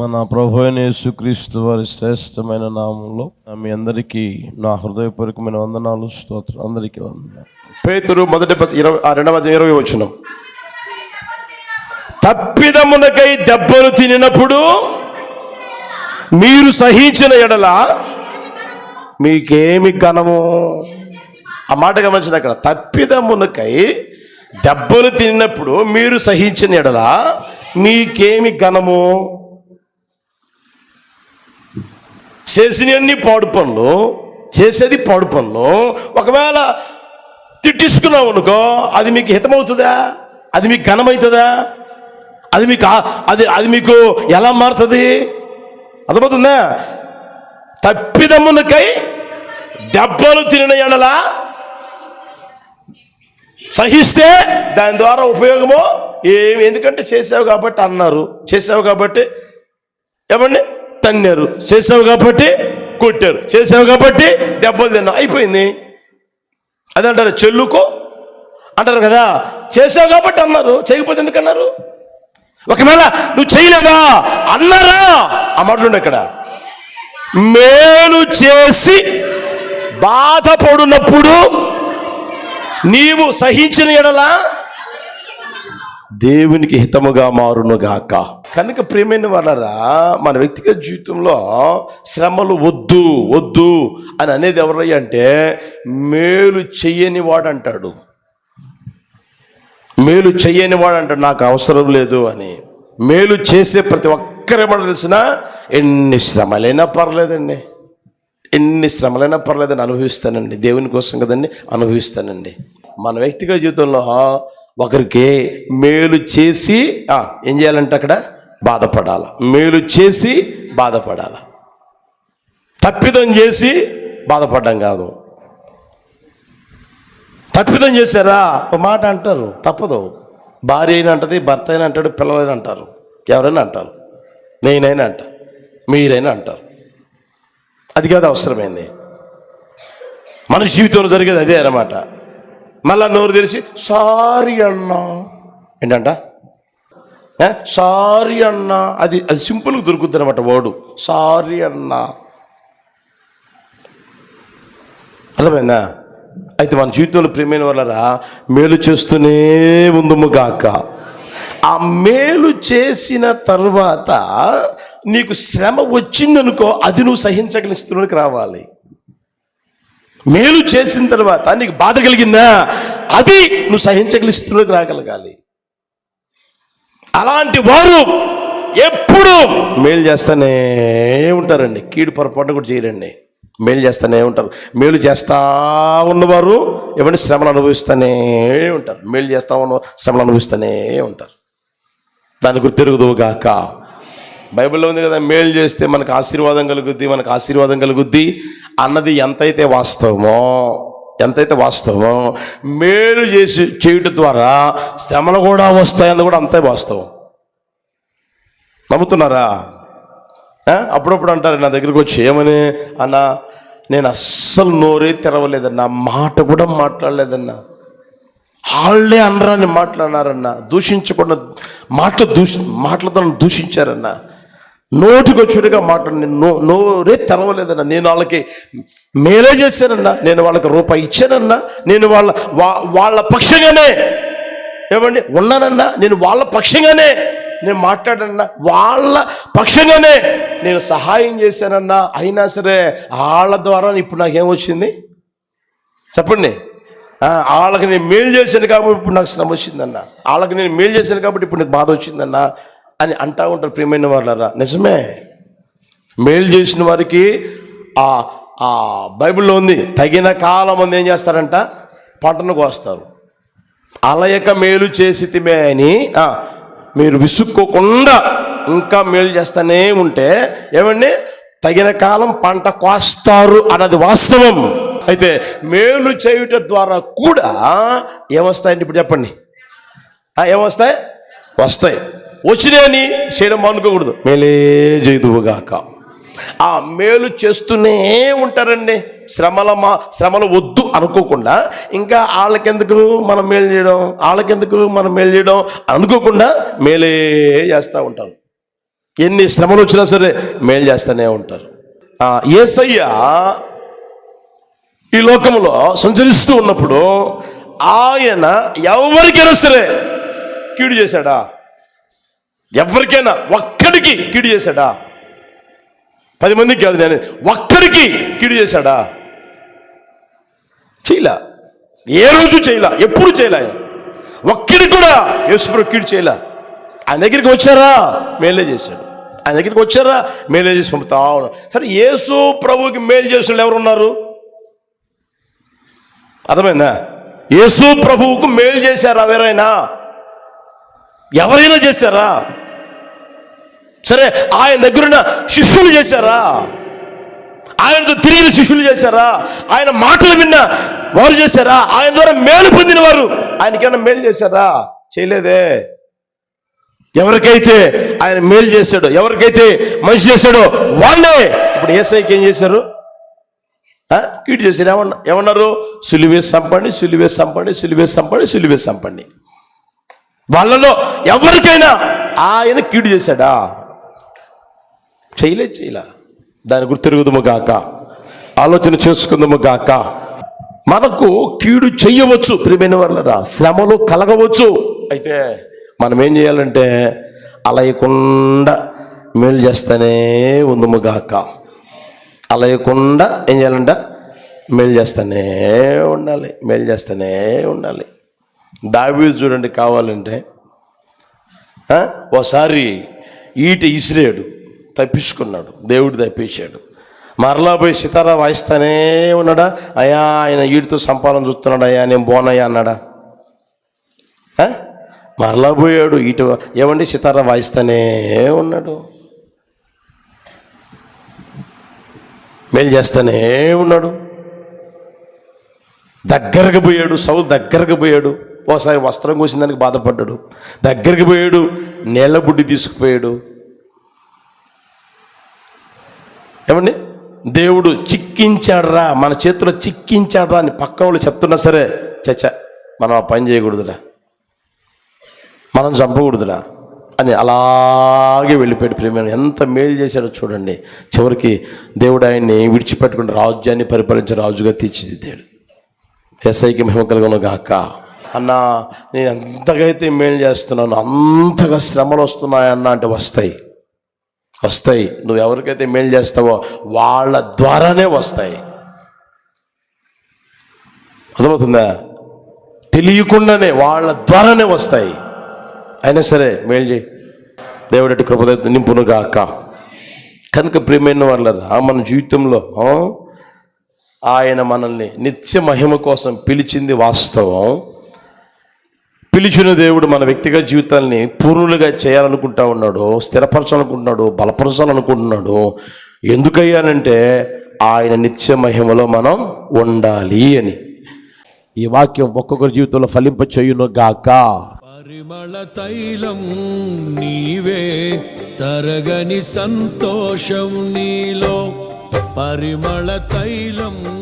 మన ప్రభు యేసుక్రీస్తు వారి శ్రేష్టమైన నామంలో మీ అందరికీ నా హృదయపూర్వకమైన వందనాలు స్తోత్రం అందరికీ వందనాలు. పేతురు మొదటి ఇరవై రెండవ ఇరవై వచ్చిన తప్పిదమునకై దెబ్బలు తినినప్పుడు మీరు సహించిన ఎడల మీకేమి ఘనము? ఆ మాట గమనించిన అక్కడ. తప్పిదమునకై దెబ్బలు తిన్నప్పుడు మీరు సహించిన ఎడల మీకేమి ఘనము? చేసినవన్నీ పాడు పనులు చేసేది పాడు పనులు. ఒకవేళ తిట్టించుకున్నావు అనుకో అది మీకు హితమవుతుందా? అది మీకు ఘనమవుతుందా? అది మీకు అది అది మీకు ఎలా మారుతుంది? అర్థమవుతుందా? తప్పిదమ్మునకై దెబ్బలు తినిన ఎడలా సహిస్తే దాని ద్వారా ఉపయోగము ఏమి? ఎందుకంటే చేసావు కాబట్టి అన్నారు. చేసావు కాబట్టి ఏమండి తన్నారు. చేసావు కాబట్టి కొట్టారు. చేసావు కాబట్టి దెబ్బలు తిన్నావు. అయిపోయింది. అదే అంటారు చెల్లుకో? అంటారు కదా చేసావు కాబట్టి అన్నారు. చేయకపోతే ఎందుకన్నారు ఒకవేళ నువ్వు చేయలేదా? అన్నారా? ఆ మాటలు ఇక్కడ. మేలు చేసి బాధపడినప్పుడు నీవు సహించిన ఎడలా దేవునికి హితముగా మారునుగాక. కనుక ప్రేమైన వాళ్ళరా మన వ్యక్తిగత జీవితంలో శ్రమలు వద్దు వద్దు అని అనేది ఎవరయ్యా అంటే మేలు చెయ్యని వాడు అంటాడు మేలు చెయ్యని వాడు అంటాడు నాకు అవసరం లేదు అని. మేలు చేసే ప్రతి ఒక్కరేమో తెలిసిన ఎన్ని శ్రమలైనా పర్లేదండి. ఎన్ని శ్రమలైనా పర్లేదని అనుభవిస్తానండి. దేవుని కోసం కదండి అనుభవిస్తానండి. మన వ్యక్తిగత జీవితంలో ఒకరికి మేలు చేసి ఏం చేయాలంటే అక్కడ బాధపడాల. మేలు చేసి బాధపడాల. తప్పిదం చేసి బాధపడడం కాదు. తప్పిదం చేశారా? ఒక మాట అంటారు. తప్పదు. భార్య అయినా అంటది భర్త అయినా అంటాడు పిల్లలైనా అంటారు. ఎవరైనా అంటారు. నేనైనా అంట. మీరైనా అంటారు. అది కాదు అవసరమైంది. మన జీవితంలో జరిగేది అదే అన్నమాట. మళ్ళా నోరు తెరిచి సారీ అన్నా. ఏంటంట? సారీ అన్నా. అది అది సింపుల్గా దొరుకుద్ది అనమాట వర్డు. సారీ అన్నా. అర్థమైందా? అయితే మన జీవితంలో ప్రేమైన వాళ్ళరా మేలు చేస్తూనే ఉందము గాక. ఆ మేలు చేసిన తర్వాత నీకు శ్రమ వచ్చిందనుకో అది నువ్వు సహించగల స్థితిలోకి రావాలి. మేలు చేసిన తర్వాత నీకు బాధ కలిగిందా? అది నువ్వు సహించగల స్థితిలోకి రాగలగాలి. అలాంటి వారు ఎప్పుడు మేలు చేస్తానే ఉంటారండి. కీడు పొరపాటు కూడా చేయరండి. మేలు చేస్తూనే ఉంటారు. మేలు చేస్తా ఉన్నవారు ఏమంటే శ్రమలు అనుభవిస్తూనే ఉంటారు. మేలు చేస్తా ఉన్నవారు శ్రమలు అనుభవిస్తూనే ఉంటారు. దాని గురించి తిరుగుదువుగాక బైబిల్లో ఉంది కదా మేలు చేస్తే మనకు ఆశీర్వాదం కలుగుద్ది మనకు ఆశీర్వాదం కలుగుద్ది అన్నది ఎంతైతే వాస్తవమో ఎంతైతే వాస్తవం మేలు చేసి చేయటం ద్వారా శ్రమలు కూడా వస్తాయన్నది కూడా అంతే వాస్తవం. నమ్ముతున్నారా? అప్పుడప్పుడు అంటారు నా దగ్గరికి వచ్చి ఏమని? అన్న నేను అస్సలు నోరే తెరవలేదన్నా మాట కూడా మాట్లాడలేదన్నా వాళ్ళే అనరాని మాట్లాడినారన్న దూషించకుండా మాటలు దూషి మాటలతో దూషించారన్నా దూషించారన్న నోటికి వచ్చుడిగా నో నోరే తెరవలేదన్న. నేను వాళ్ళకి మేలే చేశానన్నా. నేను వాళ్ళకి రూపాయి ఇచ్చానన్నా. నేను వాళ్ళ వాళ్ళ పక్షంగానే. ఏమండి? ఉన్నానన్నా. నేను వాళ్ళ పక్షంగానే. నేను మాట్లాడన్నా వాళ్ళ పక్షంగానే. నేను సహాయం చేశానన్నా. అయినా సరే వాళ్ళ ద్వారా ఇప్పుడు నాకేమొచ్చింది చెప్పండి. వాళ్ళకి నేను మేలు చేశాను కాబట్టి ఇప్పుడు నాకు శ్రమ వచ్చిందన్న. వాళ్ళకి నేను మేలు చేశాను కాబట్టి ఇప్పుడు నాకు బాధ వచ్చిందన్న. అని అంటా ఉంటారు ప్రియమైన వాళ్ళరా నిజమే. మేలు చేసిన వారికి ఆ ఆ బైబిల్లో ఉంది తగిన కాలం మంది ఏం చేస్తారంట? పంటను కోస్తారు. అలయక మేలు చేసితిమే అని మీరు విసుక్కోకుండా ఇంకా మేలు చేస్తూనే ఉంటే ఏమండి? తగిన కాలం పంట కోస్తారు అన్నది వాస్తవం. అయితే మేలు చేయుట ద్వారా కూడా ఏమొస్తాయండి ఇప్పుడు చెప్పండి? ఏమొస్తాయి? వస్తాయి. వచ్చినాయని చేయడం అనుకోకూడదు మేలే చేదువుగాక ఆ మేలు చేస్తూనే ఉంటారండి. శ్రమల మా శ్రమలు వద్దు అనుకోకుండా ఇంకా వాళ్ళకెందుకు మనం మేలు చేయడం? వాళ్ళకెందుకు మనం మేలు చేయడం అనుకోకుండా మేలే చేస్తూ ఉంటారు. ఎన్ని శ్రమలు వచ్చినా సరే మేలు చేస్తూనే ఉంటారు. ఏసయ్య యేసయ్య ఈ లోకంలో సంచరిస్తూ ఉన్నప్పుడు ఆయన ఎవరికైనా సరే కీడు చేశాడా? ఎవరికైనా ఒక్కడికి కీడు చేశాడా? పది మందికి కాదు నేను. ఒక్కడికి కీడు చేశాడా? చేయలా. ఏ రోజు చేయలా? ఎప్పుడు చేయలే? ఒక్కడికి కూడా యేసుప్రభు కీడు చేయలా. ఆయన దగ్గరికి వచ్చారా? మేలే చేశాడు. ఆయన దగ్గరికి వచ్చారా? మేలే చేసి పంపుతా సరే యేసు ప్రభుకి మేలు చేసిన వాళ్ళు ఎవరు ఉన్నారు అర్థమైందా? యేసు ప్రభువుకు మేలు చేశారా ఎవరైనా ఎవరైనా చేశారా? సరే ఆయన దగ్గరున్న శిష్యులు చేశారా? ఆయనతో తిరిగిన శిష్యులు చేశారా? ఆయన మాటలు విన్న వారు చేశారా? ఆయన ద్వారా మేలు పొందిన వారు ఆయనకేమైనా మేలు చేశారా? చేయలేదే. ఎవరికైతే ఆయన మేలు చేశాడో ఎవరికైతే మంచి చేశాడో వాళ్ళే. ఇప్పుడు ఏసైకి ఏం చేశారు? కీడు చేశారు. ఏమన్నా ఏమన్నారు? సులివే సంపండి సులివే సంపండి సులివే సంపండి సులివే సంపండి. వాళ్ళలో ఎవరికైనా ఆయన కీడు చేశాడా? చేయలే చేయలే. దాని గుర్తు తిరుగుదము గాక. ఆలోచన చేసుకుందాము గాక. మనకు కీడు చెయ్యవచ్చు ప్రియమైన వాళ్ళరా. శ్రమలు కలగవచ్చు. అయితే మనం ఏం చేయాలంటే అలయకుండా మేలు చేస్తూనే ఉందము గాక. అలయకుండా ఏం చేయాలంట? మేలు చేస్తూనే ఉండాలి మేలు చేస్తూనే ఉండాలి. దావీదు చూడండి కావాలంటే ఓసారి ఈట ఇసిరేడు తప్పించుకున్నాడు. దేవుడు తప్పించాడు. మరలా పోయి సితారా వాయిస్తానే ఉన్నాడా? అయ్యా ఆయన వీడితో సంపాదన చూస్తున్నాడు. అయ్యా నేను బోనయ్యా అన్నాడా? మరలా పోయాడు. ఇటు ఏమండి? సితారా వాయిస్తానే ఉన్నాడు. మేలు చేస్తానే ఉన్నాడు. దగ్గరకు పోయాడు. సౌలు దగ్గరకు పోయాడు. ఓసారి వస్త్రం కోసిన దానికి బాధపడ్డాడు. దగ్గరికి పోయాడు. నీళ్ళ బుడ్డి తీసుకుపోయాడు. ఏమండి? దేవుడు చిక్కించాడ్రా మన చేతిలో చిక్కించాడ్రా అని పక్క వాళ్ళు చెప్తున్నా సరే చచ్చ మనం ఆ పని చేయకూడదురా. మనం చంపకూడదురా అని అలాగే వెళ్ళిపోయాడు ప్రేమ ఎంత మేలు చేశాడో చూడండి. చివరికి దేవుడు ఆయన్ని విడిచిపెట్టుకుని రాజ్యాన్ని పరిపాలించే రాజుగా తీర్చిదిద్దాడు. ఎస్ఐకి మహిమ కలుగును గాక. అన్నా నేను ఎంతగా అయితే మేలు చేస్తున్నాను అంతగా శ్రమలు వస్తున్నాయన్న అంటే వస్తాయి. వస్తాయి. నువ్వు ఎవరికైతే మేలు చేస్తావో వాళ్ళ ద్వారానే వస్తాయి. అర్థమవుతుందా? తెలియకుండానే వాళ్ళ ద్వారానే వస్తాయి. అయినా సరే మేలు చేయి. దేవుడి కృపద నింపునుగా అక్క కనుక ప్రియమైన వాళ్ళ మన జీవితంలో ఆయన మనల్ని నిత్య మహిమ కోసం పిలిచింది వాస్తవం. పిలిచిన దేవుడు మన వ్యక్తిగత జీవితాల్ని పూర్ణులుగా చేయాలనుకుంటా ఉన్నాడు స్థిరపరచాలనుకుంటున్నాడు బలపరచాలనుకుంటున్నాడు. ఎందుకయ్యానంటే ఆయన నిత్య మహిమలో మనం ఉండాలి అని. ఈ వాక్యం ఒక్కొక్కరి జీవితంలో ఫలింప చేయును గాక. పరిమళ తైలం నీవే తరగని సంతోషం నీలో. పరిమళ తైలం